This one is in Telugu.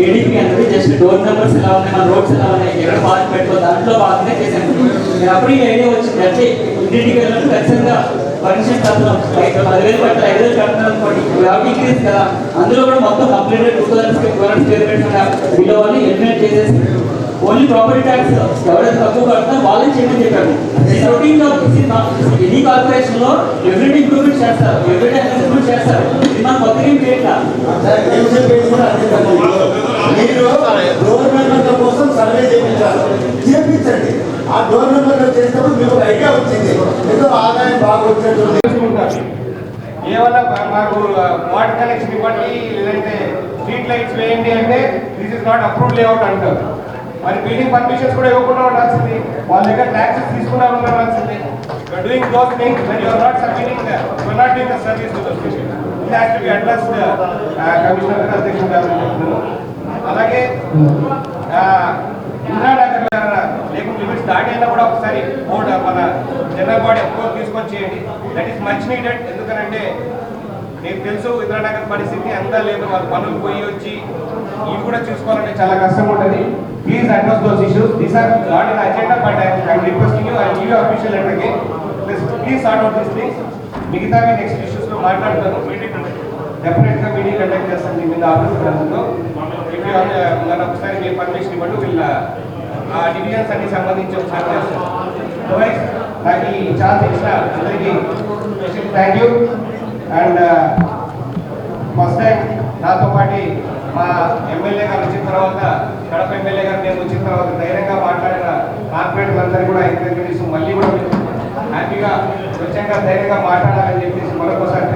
ఏడీపీ అనేది జస్ట్ డోర్ నెంబర్స్ ఎలా ఉన్నాయి మన రోడ్స్ ఎలా ఉన్నాయి ఎక్కడ పార్క్ పెట్టుకో దాంట్లో భాగంగా చేశాను నేను అప్పుడు ఈ ఐడియా వచ్చింది అంటే ఇంటికి వెళ్ళినట్టు ఖచ్చితంగా పర్మిషన్ కడుతున్నాం పదివేలు కట్టాలి ఐదు వేలు కట్టడం అనుకోండి కాబట్టి ఇంక్రీజ్ కదా అందులో కూడా మొత్తం complete two thousand two hundred square feet below అని ఎలిమినేట్ చేసేసి ఓన్లీ ప్రాపర్టీ ట్యాక్స్ ఎవరైతే తక్కువ కడతా వాళ్ళని చేయమని చెప్పారు రొటీన్ ఎనీ కార్పొరేషన్లో ఎవ్రీడే ఇంప్రూవ్మెంట్ చేస్తారు ఎవ్రీడే ఇంప్రూవ్ చేస్తారు మనం కొత్తగా మీరు డోర్ మెంబర్ల కోసం సర్వే చేయించాలి. చేయించండి. ఆ డోర్ మెంబర్లు చేసినప్పుడు మీకు ఒక ఐడియా వచ్చింది. ఏదో ఆదాయం బాగా ఏమన్నా మాకు వాటర్ కనెక్షన్ ఇవ్వండి లేదంటే స్ట్రీట్ లైట్స్ వేయండి అంటే దిస్ ఇస్ నాట్ లేఅవుట్ అంటారు. మరి బిల్డింగ్ పర్మిషన్స్ కూడా ఇవ్వకుండా ఉండాల్సింది. వాళ్ళ దగ్గర ట్యాక్సెస్ తీసుకుండా ఉండాల్సింది. Doing those things when you're not submitting you're not doing the service to the station it has to be addressed commissioner గారు Commissioner గారు చెప్తున్నాను అలాగే ఆ, లేకుంటే లిమిట్స్ దాటి అయినా కూడా ఒకసారి బోర్డు మన జనరల్ బాడీ అప్రోచ్ తీసుకొని చేయండి. దట్ ఈస్ మచ్ నీడెడ్ ఎందుకనంటే మీకు తెలుసు ఇంద్రానగర్ పరిస్థితి అంతా లేదు వాళ్ళ పనులు పోయి వచ్చి ఇవి కూడా చూసుకోవాలంటే చాలా కష్టం ఉంటుంది. Please address please address those issues these are not in agenda but I'm requesting you I give you official letter again Please, please sort out this things మిగతావి నెక్స్ట్ ఇష్యూస్లో మాట్లాడతాను. మీటింగ్ డెఫినెట్గా మీటింగ్ కండక్ట్ చేస్తాను. మీ మీద ఆఫీస్ గ్రంథంలో ఇఫ్ uh, ఒకసారి మీ పర్మిషన్ ఇవ్వండి. వీళ్ళ ఆ డివిజన్స్ అన్ని సంబంధించి ఒకసారి చేస్తాను. అదర్వైజ్ నాకు ఈ ఛాన్స్ ఇచ్చిన అందరికీ thank you and first time నాతో పాటు మా ఎమ్మెల్యే గారు వచ్చిన తర్వాత కడప ఎమ్మెల్యే గారు నేను వచ్చిన తర్వాత ధైర్యంగా మాట్లాడిన కార్పొరేటర్లు అందరూ కూడా ఎంకరేజ్ మళ్ళీ కూడా హ్యాపీగా స్వచ్ఛంగా ధైర్యంగా మాట్లాడాలని చెప్పేసి మరొకసారి